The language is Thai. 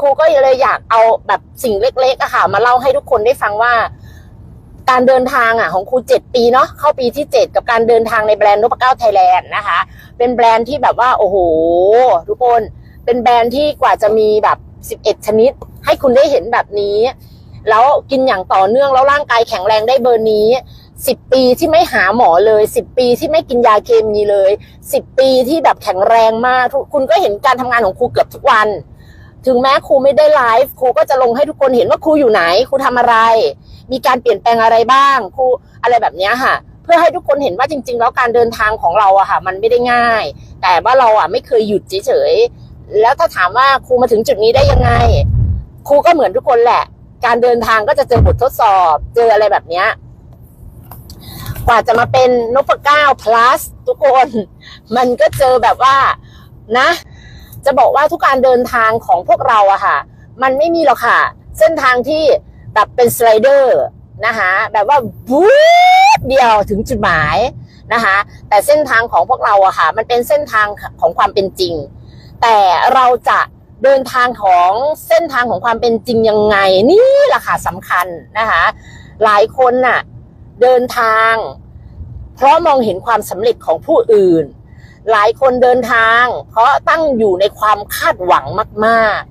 ครูก็เลยอยากเอาแบบสิ่งเล็กๆอะค่ะ มาเล่าให้ทุกคนได้ฟังว่า การเดินทางอะของครูเจ็ดปีเนาะเข้าปีที่เจ็ดกับการเดินทางในแบรนด์นพเก้าไทยแลนด์นะคะ เป็นแบรนด์ที่แบบว่า โอ้โห ทุกคนเป็นแบรนด์ที่กว่าจะมีแบบสิบเอ็ดชนิด ให้คุณได้เห็นแบบนี้ แล้วกินอย่างต่อเนื่องแล้วร่างกายแข็งแรงได้เบอร์นี้สิบปีที่ไม่หาหมอเลยสิบปีที่ไม่กินยาเคมีเลยสิบปีที่แบบแข็งแรงมากทุกคุณก็เห็นการทำงานของครูเกือบทุกวัน ถึงแม้ครูไม่ได้ไลฟ์ครูก็จะลงให้ทุกคนเห็นว่าครูอยู่ไหนครูทำอะไร มีการเปลี่ยนแปลงอะไรบ้างครูอะไรแบบนี้ค่ะ เพื่อให้ทุกคนเห็นว่าจริง ๆ แล้วการเดินทางของเราอะค่ะ มันไม่ได้ง่าย แต่ว่าเราอะไม่เคยหยุดเฉยๆแล้วถ้าถามว่าครูมาถึงจุดนี้ได้ยังไงครูก็เหมือนทุกคนแหละ การเดินทางก็จะเจอบททดสอบ เจออะไรแบบเนี้ยกว่าจะมาเป็นนพเก้า plus ทุกคน มันก็เจอแบบว่านะ จะบอกว่าทุกการเดินทางของพวกเราอะค่ะ มันไม่มีหรอกค่ะ เส้นทางที่แบบเป็นสไลเดอร์นะคะแบบว่าวูบเดียวถึงจุดหมายนะคะแต่เส้นทางของพวกเราอะค่ะ มันเป็นเส้นทางของความเป็นจริง แต่เราจะเดินทางของเส้นทางของความเป็นจริงยังไง นี่แหละค่ะสำคัญนะคะหลายคนน่ะเดินทาง เพราะมองเห็นความสำเร็จของผู้อื่น หลายคนเดินทาง เพราะตั้งอยู่ในความคาดหวังมาก